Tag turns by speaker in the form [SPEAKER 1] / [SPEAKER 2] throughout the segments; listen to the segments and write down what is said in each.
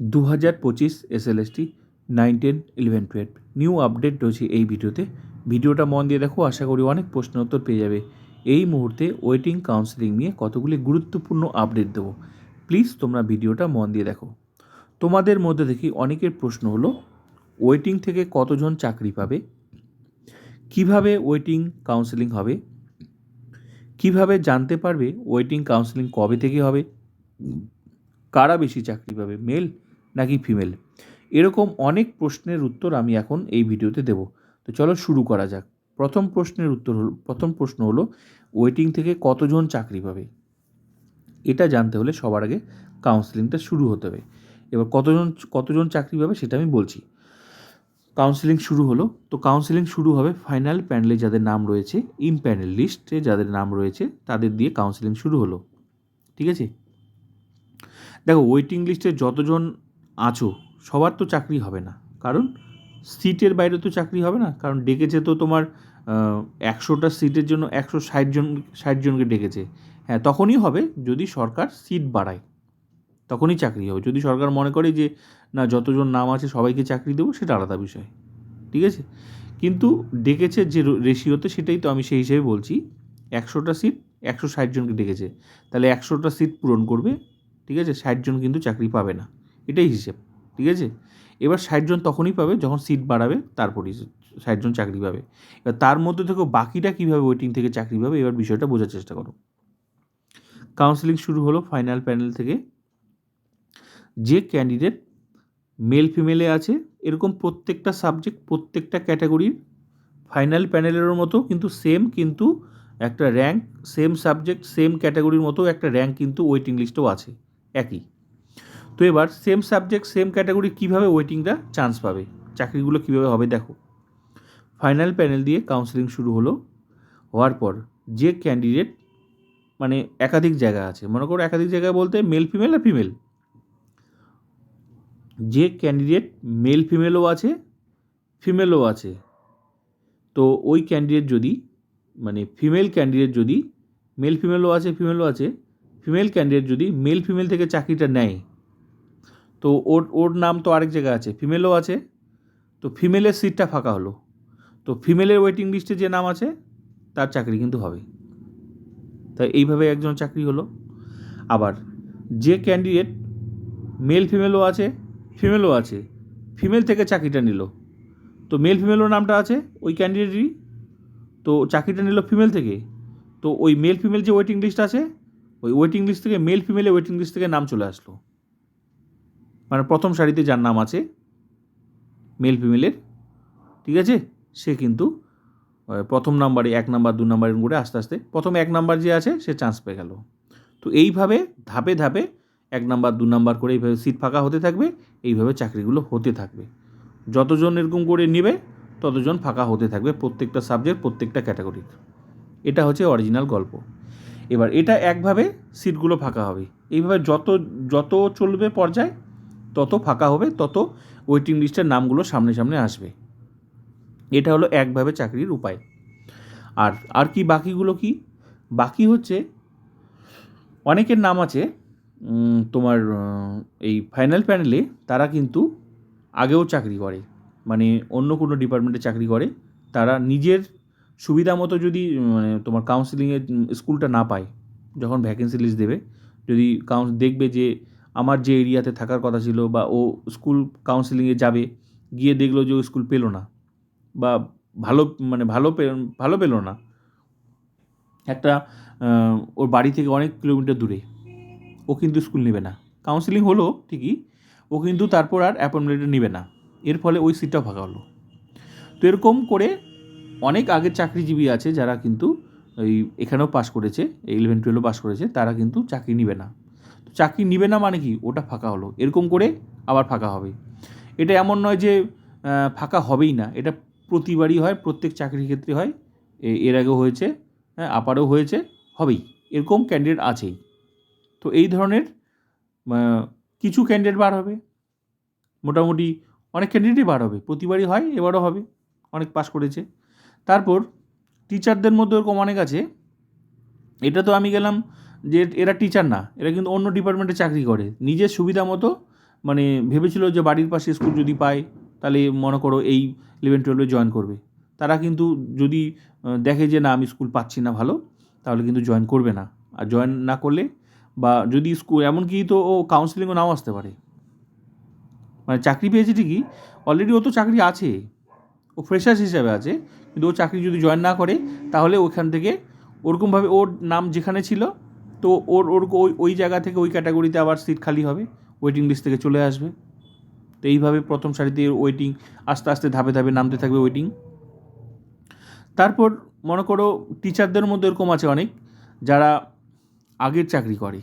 [SPEAKER 1] দু হাজার পঁচিশ SLST nine ten eleven twelve. New update রয়েছে এই ভিডিওতে। ভিডিওটা মন দিয়ে দেখো, আশা করি অনেক প্রশ্ন উত্তর পেয়ে যাবে। এই মুহূর্তে ওয়েটিং কাউন্সেলিং নিয়ে কতগুলি গুরুত্বপূর্ণ আপডেট দেবো। প্লিজ তোমরা ভিডিওটা মন দিয়ে দেখো। তোমাদের মধ্যে দেখি অনেকের প্রশ্ন হলো, ওয়েটিং থেকে কতজন চাকরি পাবে? কীভাবে ওয়েটিং কাউন্সেলিং হবে? কীভাবে জানতে পারবে ওয়েটিং কাউন্সেলিং কবে থেকে হবে? কারা বেশি চাকরি পাবে? মেল নাকি ফিমেল? এরকম অনেক প্রশ্নের উত্তর আমি এখন এই ভিডিওতে দেব। তো চলো শুরু করা যাক। প্রথম প্রশ্নের উত্তর হলো, প্রথম প্রশ্ন হলো ওয়েটিং থেকে কতজন চাকরি পাবে? এটা জানতে হলে সবার আগে কাউন্সেলিংটা শুরু হতে হবে। এবার কতজন কতজন চাকরি পাবে সেটা আমি বলছি। কাউন্সেলিং শুরু হলো। তো কাউন্সেলিং শুরু হবে ফাইনাল প্যানেলে যাদের নাম রয়েছে ইন প্যানেল লিস্টে যাদের নাম রয়েছে, তাদের দিয়ে কাউন্সেলিং শুরু হলো। ঠিক আছে? দেখো ওয়েটিং লিস্টে যতজন আছো সবার তো চাকরি হবে না। কারণ সিটের বাইরে তো চাকরি হবে না। কারণ ডেকেছে তো তোমার একশোটা সিটের জন্য একশো ষাট জন, ষাট জনকে ডেকেছে। হ্যাঁ তখনই হবে যদি সরকার সিট বাড়ায়। তখনই চাকরি হবে। যদি সরকার মনে করে যে, না, যতজন নাম আছে সবাইকে চাকরি দেবো, সেটা আলাদা বিষয়। ঠিক আছে? কিন্তু ডেকেছে যে রেশিওতে সেটাই তো আমি সেই হিসেবে বলছি, একশোটা সিট একশো ষাট জনকে ডেকেছে। তাহলে একশোটা সিট পূরণ করবে। ঠিক আছে? ষাট জন কিন্তু চাকরি পাবে না। এটাই হিসেব, ঠিক আছে? এবার ষাটজন তখনই পাবে যখন সিট বাড়াবে, তারপরই ষাট জন চাকরি পাবে। এবার তার মধ্যে থেকে বাকিটা কীভাবে ওয়েটিং থেকে চাকরি পাবে, এবার বিষয়টা বোঝার চেষ্টা করো। কাউন্সেলিং শুরু হলো ফাইনাল প্যানেল থেকে। যে ক্যান্ডিডেট মেল ফিমেলে আছে, এরকম প্রত্যেকটা সাবজেক্ট প্রত্যেকটা ক্যাটাগরির ফাইনাল প্যানেলের মতো কিন্তু সেম কিন্তু একটা র্যাঙ্ক সেম সাবজেক্ট সেম ক্যাটাগরির মতো একটা র্যাঙ্ক কিন্তু ওয়েটিং লিস্টেও আছে, একই। তো এবার সেম সাবজেক্ট সেম ক্যাটাগরি কীভাবে ওয়েটিংটা চান্স পাবে? চাকরিগুলো কীভাবে হবে দেখো। ফাইনাল প্যানেল দিয়ে কাউন্সেলিং শুরু হলো। হওয়ার পর যে ক্যান্ডিডেট মানে একাধিক জায়গা আছে, মনে করো একাধিক জায়গায় বলতে মেল ফিমেল আর ফিমেল যে ক্যান্ডিডেট মেল ফিমেলও আছে ফিমেলও আছে। তো ওই ক্যান্ডিডেট যদি মানে ফিমেল ক্যান্ডিডেট যদি মেল ফিমেলও আছে ফিমেলও আছে ফিমেল ক্যান্ডিডেট যদি মেল ফিমেল থেকে চাকরিটা নেয় তো ওর ওর নাম তো আরেক জায়গায় আছে ফিমেলও আছে, তো ফিমেলের সিটটা ফাঁকা হলো। তো ফিমেলের ওয়েটিং লিস্টে যে নাম আছে, তার চাকরি কিন্তু হবে। তাই এইভাবে একজন চাকরি হলো। আবার যে ক্যান্ডিডেট মেল ফিমেলও আছে ফিমেলও আছে ফিমেল থেকে চাকরিটা নিল। তো মেল ফিমেলও নামটা আছে, ওই ক্যান্ডিডেটই তো চাকরিটা নিল ফিমেল থেকে। তো ওই মেল ফিমেল যে ওয়েটিং লিস্ট আছে, ওই ওয়েটিং লিস্ট থেকে মেল ফিমেলের ওয়েটিং লিস্ট থেকে নাম চলে আসলো। মানে প্রথম সারিতে যার নাম আছে মেল ফিমেলের ঠিক আছে? সে কিন্তু প্রথম নাম্বারে এক নাম্বার, দু নাম্বার করে আস্তে আস্তে, প্রথম এক নাম্বার যে আছে, সে চান্স পেয়ে গেল। তো এইভাবে ধাপে ধাপে এক নাম্বার, দু নাম্বার করে এইভাবে সিট ফাঁকা হতে থাকবে, এইভাবে চাকরিগুলো হতে থাকবে। যতজন এরকম করে নেবে, ততজন ফাঁকা হতে থাকবে প্রত্যেকটা সাবজেক্ট প্রত্যেকটা ক্যাটাগরির এটা হচ্ছে অরিজিনাল গল্প। এবার এটা একভাবে সিটগুলো ফাঁকা হবে। এইভাবে যত যত চলবে পর্যায় তত ফাঁকা হবে, তত ওয়েটিং লিস্টের নামগুলো সামনে সামনে আসবে। এটা হলো একভাবে চাকরির উপায়। আর আর কি বাকিগুলো কি? বাকি হচ্ছে অনেকের নাম আছে তোমার এই ফাইনাল প্যানেলে তারা কিন্তু আগেও চাকরি করে। মানে অন্য কোনো ডিপার্টমেন্টে চাকরি করে। তারা নিজের সুবিধা মতো যদি মানে তোমার কাউন্সিলিংয়ের স্কুলটা না পায়, যখন ভ্যাকেন্সি লিস্ট দেবে, যদি কাউন্স দেখবে যে আমার যে এরিয়াতে থাকার কথা ছিল বা ও স্কুল কাউন্সিলিংয়ে যাবে, গিয়ে দেখল যে ও স্কুল পেল না বা ভালো মানে ভালো ভালো পেল না। একটা ওর বাড়ি থেকে অনেক কিলোমিটার দূরে। ও কিন্তু স্কুল নেবে না। কাউন্সিলিং হলো ঠিকই, ও কিন্তু তারপর আর অ্যাপয়েন্টমেন্টটা নেবে না। এর ফলে ওই সিটটাও ফাঁকা হলো। তো এরকম করে অনেক আগের চাকরিজীবী আছে যারা কিন্তু ওই এখানেও পাশ করেছে ইলেভেন টুয়েলভও পাশ করেছে, তারা কিন্তু চাকরি নেবে না। চাকরি নিবে না মানে কি? ওটা ফাঁকা হলো। এরকম করে আবার ফাঁকা হবে। এটা এমন নয় যে ফাঁকা হবেই না। এটা প্রতিবারই হয়, প্রত্যেক চাকরির ক্ষেত্রে হয়। এর আগেও হয়েছে হ্যাঁ আপারও হয়েছে, হবেই। এরকম ক্যান্ডিডেট আছেই। তো এই ধরনের কিছু ক্যান্ডিডেট বার হবে। মোটামুটি অনেক ক্যান্ডিডেটই বার হবে। প্রতিবারই হয়, এবারও হবে। অনেক পাস করেছে। তারপর টিচারদের মধ্যে ওরকম অনেক আছে। এটা তো আমি গেলাম যে এরা টিচার না, এরা কিন্তু অন্য ডিপার্টমেন্টে চাকরি করে। নিজের সুবিধা মতো মানে ভেবেছিল যে বাড়ির পাশে স্কুল যদি পায়, তাহলে মনে করো এই ইলেভেন টুয়েলভে জয়েন করবে। তারা কিন্তু যদি দেখে যে না, আমি স্কুল পাচ্ছি না ভালো, তাহলে কিন্তু জয়েন করবে না। আর জয়েন না করলে বা যদি স্কুল এমনকি তো ও কাউন্সিলিংও নাও আসতে পারে। মানে চাকরি পেয়েছে ঠিকই অলরেডি ও তো চাকরি আছে। ও ফ্রেশার্স হিসাবে আছে, কিন্তু ও চাকরি যদি জয়েন না করে, তাহলে ওখান থেকে ওরকমভাবে ওর নাম যেখানে ছিল তো ওর ওর ওই ওই জায়গা থেকে ওই ক্যাটাগরিতে আবার সিট খালি হবে ওয়েটিং লিস্ট থেকে চলে আসবে। তো এইভাবে প্রথম সারিতে ওয়েটিং আস্তে আস্তে ধাপে ধাপে নামতে থাকবে ওয়েটিং তারপর মনে করো টিচারদের মধ্যে এরকম আছে অনেক, যারা আগের চাকরি করে,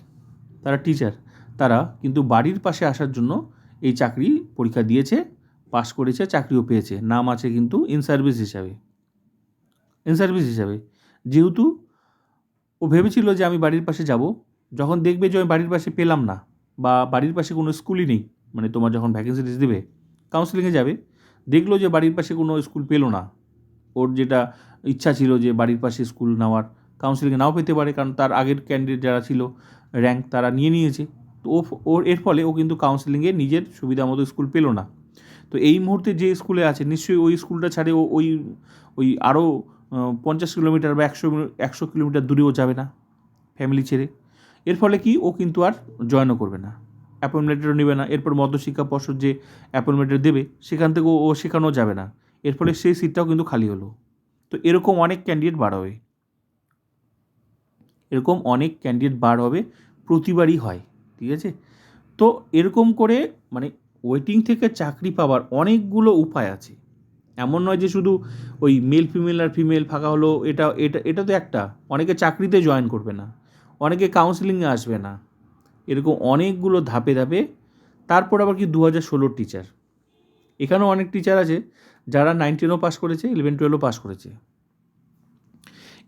[SPEAKER 1] তারা টিচার তারা কিন্তু বাড়ির পাশে আসার জন্য এই চাকরি পরীক্ষা দিয়েছে পাস করেছে, চাকরিও পেয়েছে। নাম আছে কিন্তু ইন সার্ভিস হিসাবে ইন সার্ভিস হিসাবে। যেহেতু ও ভেবেছিল যে আমি বাড়ির পাশে যাব। যখন দেখবে যে আমি বাড়ির পাশে পেলাম না বা বাড়ির পাশে কোনো স্কুলই নেই মানে তোমার যখন ভ্যাকেন্সি লিস্ট দেবে কাউন্সিলিংয়ে যাবে, দেখল যে বাড়ির পাশে কোনো স্কুল পেল না। ওর যেটা ইচ্ছা ছিল যে বাড়ির পাশে স্কুল নেওয়ার কাউন্সিলিংয়ে নাও পেতে পারে, কারণ তার আগের ক্যান্ডিডেট যারা ছিল র্যাঙ্ক তারা নিয়ে নিয়েছে। তো ও, ওর, এর ফলে ও কিন্তু কাউন্সিলিংয়ে নিজের সুবিধা মতো স্কুল পেল না। তো এই মুহূর্তে যে স্কুলে আছে, নিশ্চয়ই ওই স্কুলটা ছাড়ে ও ওই ওই আরও পঞ্চাশ কিলোমিটার বা একশো একশো কিলোমিটার দূরেও যাবে না ফ্যামিলি ছেড়ে। এর ফলে কি? ও কিন্তু আর জয়েনও করবে না। অ্যাপয়েন্টমেন্টেরও নেবে না। এরপর মধ্যশিক্ষা পর্ষদ যে অ্যাপয়েন্টমেন্ট লেটার দেবে, সেখান থেকে ও শেখানো যাবে না। এর ফলে সেই সিটটাও কিন্তু খালি হলো। তো এরকম অনেক ক্যান্ডিডেট বার হবে। এরকম অনেক ক্যান্ডিডেট বার হবে। প্রতিবারই হয়। ঠিক আছে? তো এরকম করে মানে ওয়েটিং থেকে চাকরি পাওয়ার অনেকগুলো উপায় আছে। এমন নয় যে শুধু ওই মেল ফিমেল আর ফিমেল ফাঁকা হলো, এটা এটা এটা তো একটা। অনেকে চাকরিতে জয়েন করবে না। অনেকে কাউন্সিলিংয়ে আসবে না। এরকম অনেকগুলো ধাপে ধাপে। তারপর আবার কি দু হাজার ষোলোর টিচার এখানেও অনেক টিচার আছে, যারা নাইন টেনও পাস করেছে ইলেভেন টুয়েলভও পাস করেছে।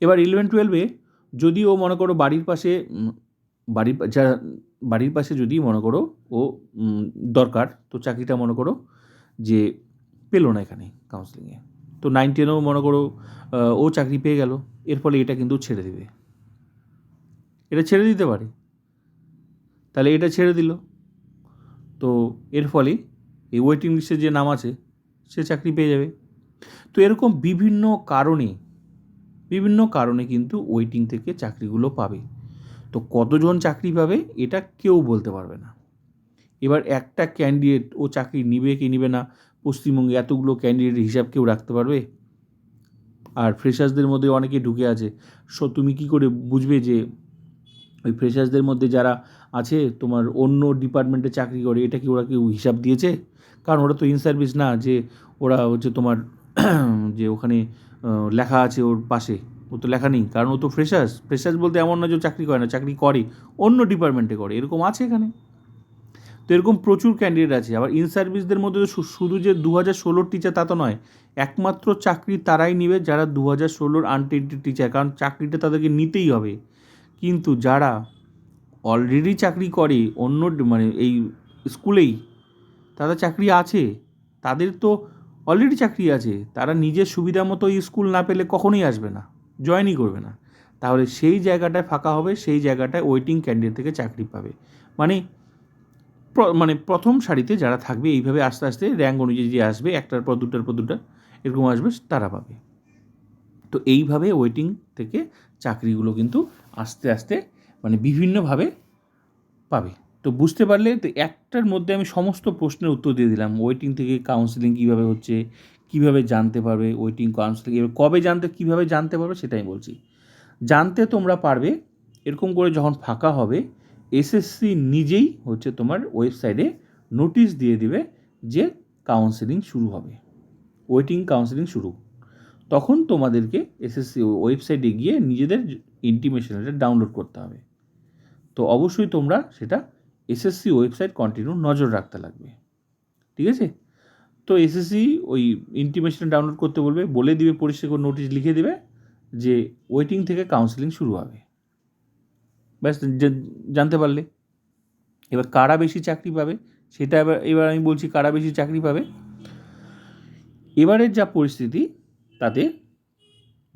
[SPEAKER 1] এবার ইলেভেন টুয়েলভে যদি ও মনে করো বাড়ির পাশে বাড়ির, যা, বাড়ির পাশে যদি মনে করো ও দরকার, তো চাকরিটা মনে করো যে পেল না এখানে কাউন্সিলিংয়ে তো নাইন টেনেও মনে করো ও চাকরি পেয়ে গেল, এর ফলে এটা কিন্তু ছেড়ে দেবে। এটা ছেড়ে দিতে পারে। তাহলে এটা ছেড়ে দিল। তো এর ফলে এই ওয়েটিং লিস্টে যে নাম আছে, সে চাকরি পেয়ে যাবে। তো এরকম বিভিন্ন কারণে বিভিন্ন কারণে কিন্তু ওয়েটিং থেকে চাকরিগুলো পাবে। তো কতজন চাকরি পাবে, এটা কেউ বলতে পারবে না। এবার একটা ক্যান্ডিডেট ও চাকরি নিবে কি নিবে না পশ্চিমবঙ্গে এতগুলো ক্যান্ডিডেট হিসাব কেউ রাখতে পারবে? আর ফ্রেশার্সদের মধ্যে অনেকে ঢুকে আছে। সো তুমি কি করে বুঝবে যে ওই ফ্রেশার্সদের মধ্যে যারা আছে, তোমার অন্য ডিপার্টমেন্টে চাকরি করে, এটা কি ওরা কেউ হিসাব দিয়েছে? কারণ ওরা তো ইন সার্ভিস না, যে ওরা হচ্ছে তোমার যে ওখানে লেখা আছে ওর পাশে। ও তো লেখা নেই, কারণ ও তো ফ্রেশার্স ফ্রেশার্স বলতে এমন না যে চাকরি করে না চাকরি করে অন্য ডিপার্টমেন্টে করে। এরকম আছে এখানে। তো এরকম প্রচুর ক্যান্ডিডেট আছে। আবার ইন সার্ভিসদের মধ্যে শুধু যে দু হাজার ষোলোর টিচার তা তো নয়, একমাত্র চাকরি তারাই নিবে যারা দু হাজার ষোলোর আনটেন্টেড টিচার কারণ চাকরিটা তাদেরকে নিতেই হবে। কিন্তু যারা অলরেডি চাকরি করে অন্য মানে এই স্কুলেই তাদের চাকরি আছে, তাদের তো অলরেডি চাকরি আছে, তারা নিজের সুবিধা মতো স্কুল না পেলে কখনোই আসবে না জয়েনই করবে না। তাহলে সেই জায়গাটায় ফাঁকা হবে, সেই জায়গাটায় ওয়েটিং ক্যান্ডিডেট থেকে চাকরি পাবে। মানে মানে প্রথম সারিতে যারা থাকবে, এইভাবে আস্তে আস্তে র্যাঙ্ক অনুযায়ী যে আসবে, একটার পর দুটার পর দুটা, এরকম আসবে, তারা পাবে। তো এইভাবে ওয়েটিং থেকে চাকরিগুলো কিন্তু আস্তে আস্তে মানে বিভিন্নভাবে পাবে। তো বুঝতে পারলে তো একটার মধ্যে আমি সমস্ত প্রশ্নের উত্তর দিয়ে দিলাম। ওয়েটিং থেকে কাউন্সিলিং কীভাবে হচ্ছে, কীভাবে জানতে পারবে ওয়েটিং কাউন্সিলিং এবার কবে জানতে, কীভাবে জানতে পারবে, সেটাই বলছি। জানতে তোমরা পারবে, এরকম করে যখন ফাঁকা হবে এসএসসি নিজেই হচ্ছে তোমার ওয়েবসাইটে নোটিশ দিয়ে দিবে যে কাউন্সেলিং শুরু হবে। ওয়েটিং কাউন্সেলিং শুরু। তখন তোমাদেরকে এসএসসি ওয়েবসাইটে গিয়ে নিজেদের ইন্টিমেশনটা ডাউনলোড করতে হবে। তো অবশ্যই তোমরা সেটা এসএসসি ওয়েবসাইট কন্টিনিউ নজর রাখতে লাগবে। ঠিক আছে? তো এসএসসি ওই ইন্টিমেশন ডাউনলোড করতে বলবে, বলে দিবে, পরিষ্কার নোটিশ লিখে দেবে যে ওয়েটিং থেকে কাউন্সেলিং শুরু হবে। ব্যাস জানতে পারলে। এবার কারা বেশি চাকরি পাবে, সেটা এবার এবার আমি বলছি কারা বেশি চাকরি পাবে। এবারের যা পরিস্থিতি, তাতে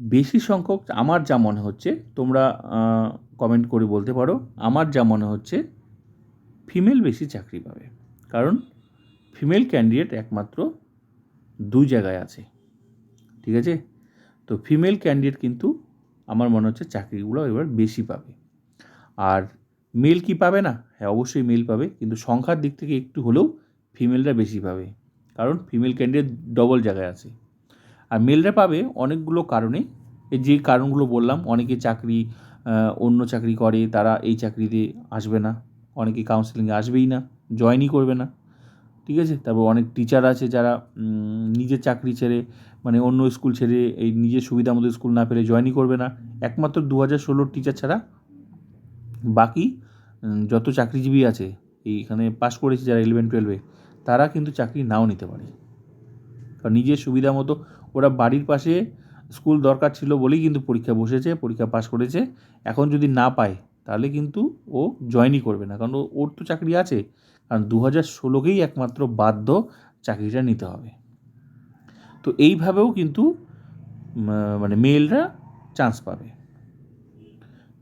[SPEAKER 1] বেশি সংখ্যক, আমার যা মনে হচ্ছে, তোমরা কমেন্ট করে বলতে পারো, আমার যা মনে হচ্ছে ফিমেল বেশি চাকরি পাবে। কারণ ফিমেল ক্যান্ডিডেট একমাত্র দুই জায়গায় আছে। ঠিক আছে? তো ফিমেল ক্যান্ডিডেট কিন্তু আমার মনে হচ্ছে চাকরিগুলো এবার বেশি পাবে। আর মেল কি পাবে না? হ্যাঁ অবশ্যই মেল পাবে, কিন্তু সংখ্যার দিক থেকে একটু হলেও ফিমেলরা বেশি পাবে, কারণ ফিমেল ক্যান্ডিডেট ডবল জায়গায় আছে। আর মেলরা পাবে অনেকগুলো কারণে যে কারণগুলো বললাম, অনেকে চাকরি অন্য চাকরি করে, তারা এই চাকরিতে আসবে না, অনেকে কাউন্সিলিংয়ে আসবেই না জয়েনই করবে না, ঠিক আছে? তারপর অনেক টিচার আছে যারা নিজের চাকরি ছেড়ে মানে অন্য স্কুল ছেড়ে, এই নিজের সুবিধা মতো স্কুল না পেলে জয়েনই করবে না। একমাত্র দু হাজার ষোলোর টিচার ছাড়া বাকি যত চাকরিজীবী আছে, এইখানে পাস করেছে যারা ইলেভেন টুয়েলভে তারা কিন্তু চাকরি নাও নিতে পারে। কারণ নিজের সুবিধা মতো ওরা বাড়ির পাশে স্কুল দরকার ছিল বলেই কিন্তু পরীক্ষা বসেছে, পরীক্ষা পাস করেছে। এখন যদি না পায়, তাহলে কিন্তু ও জয়েনই করবে না। কারণ ওর তো চাকরি আছে, কারণ দু হাজার ষোলোকেই একমাত্র বাধ্য চাকরিটা নিতে হবে। তো এইভাবেও কিন্তু মানে মেলরা চান্স পাবে।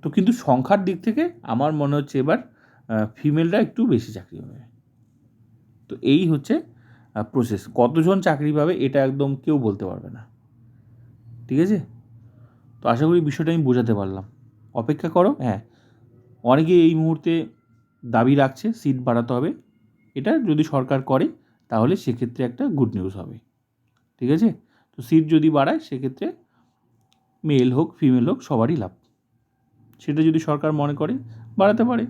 [SPEAKER 1] তো কিন্তু সংখ্যার দিক থেকে আমার মনে হচ্ছে এবার ফিমেলরা একটু বেশি চাকরি পাবে। তো এই হচ্ছে প্রসেস কতজন চাকরি পাবে এটা একদম কেউ বলতে পারবে না। ঠিক আছে? তো আশা করি বিষয়টা আমি বোঝাতে পারলাম। অপেক্ষা করো হ্যাঁ। অনেকে এই মুহূর্তে দাবি রাখছে সিট বাড়াতে হবে। এটা যদি সরকার করে, তাহলে সেক্ষেত্রে একটা গুড নিউজ হবে। ঠিক আছে? তো সিট যদি বাড়ায়, সেক্ষেত্রে মেল হোক ফিমেল হোক, সবারই লাভ। সেটা যদি সরকার মনে করে বাড়াতে পারে।